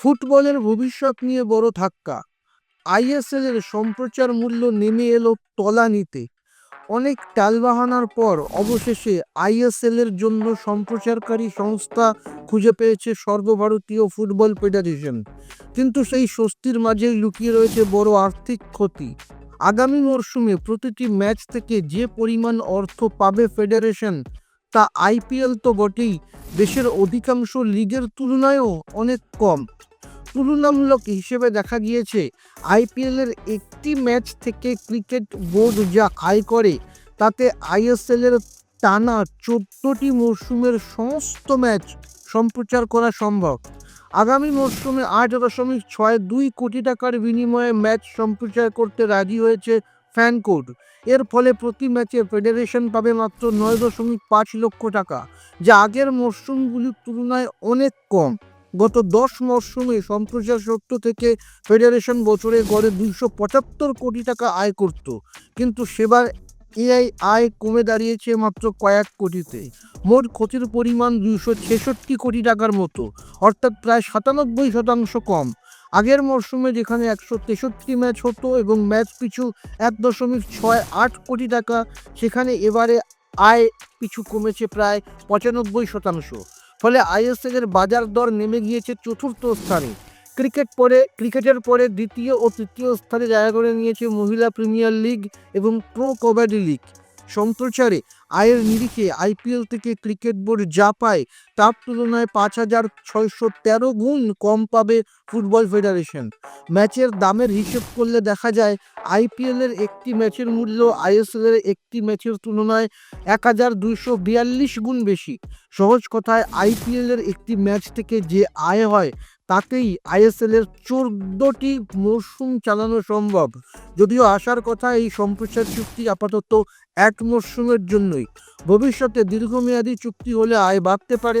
ফুটবলের ভবিষ্যৎ নিয়ে বড় ধাক্কা। আইএসএল এর সম্প্রচার মূল্য নেমে এলো তলানিতে। অনেক টালবাহানার পর অবশেষে আইএসএল এর জন্য সম্প্রচারকারী সংস্থা খুঁজে পেয়েছে সর্বভারতীয় ফুটবল ফেডারেশন। কিন্তু সেই স্বস্তির মাঝেই লুকিয়ে রয়েছে বড় আর্থিক ক্ষতি। আগামী মরশুমে প্রতিটি ম্যাচ থেকে যে পরিমাণ অর্থ পাবে ফেডারেশন, তা আইপিএল তো বটেই। দেশের অধিকাংশ লিগের তুলনায়ও অনেক কম। তুলনামূলক হিসেবে দেখা গিয়েছে আইপিএলের একটি ম্যাচ থেকে ক্রিকেট বোর্ড যা আয় করে, তাতে আইএসএল এর টানা চোদ্দটি মরশুমের সমস্ত ম্যাচ সম্প্রচার করা সম্ভব। আগামী মরশুমে আট দশমিক ছয় দুই কোটি টাকার বিনিময়ে ম্যাচ সম্প্রচার করতে রাজি হয়েছে ফ্যান কোড এর ফলে প্রতি ম্যাচে ফেডারেশন পাবে মাত্র নয় দশমিক পাঁচ লক্ষ টাকা, যা আগের মরশুমগুলির তুলনায় অনেক কম। গত দশ মরশুমে সম্প্রচার সত্য থেকে ফেডারেশন বছরে গড়ে দুইশো পঁচাত্তর কোটি টাকা আয় করত। কিন্তু সেবার এআই আয় কমে দাঁড়িয়েছে মাত্র কয়েক কোটিতে। মোট ক্ষতির পরিমাণ দুইশো ছেষট্টি কোটি টাকার মতো, অর্থাৎ প্রায় সাতানব্বই শতাংশ কম। আগের মরশুমে যেখানে একশো তেষট্টি ম্যাচ হতো এবং ম্যাচ পিছু এক দশমিক ছয় আট কোটি টাকা, সেখানে এবারে আয় পিছু কমেছে প্রায় পঁচানব্বই শতাংশ। ফলে আইএসএল এর বাজার দর নেমে গিয়েছে চতুর্থ স্থানে। ক্রিকেট পরে, ক্রিকেটের পরে দ্বিতীয় ও তৃতীয় স্থানে জায়গা করে নিয়েছে মহিলা প্রিমিয়ার লিগ এবং প্রো কবাডি লিগ। সম্প্রচারে আয়ের নিরিখে আইপিএল থেকে ক্রিকেট বোর্ড যা পায়, তার তুলনায় পাঁচ হাজার ছয়শো তেরো গুণ কম পাবে ফুটবল ফেডারেশন। ম্যাচের দামের হিসেব করলে দেখা যায় আইপিএলের একটি ম্যাচের মূল্য আইএসএল এর একটি ম্যাচের তুলনায় এক হাজার দুইশো বিয়াল্লিশ গুণ বেশি। সহজ কথায় আইপিএলের একটি ম্যাচ থেকে যে আয় হয় তাতেই আইএসএল এর চোদ্দটি মরশুম চালানো সম্ভব। যদিও আসার কথা, এই সম্প্রচার চুক্তি আপাতত এক মরশুমের জন্যই। ভবিষ্যতে দীর্ঘমেয়াদী চুক্তি হলে আয় বাড়তে পারে।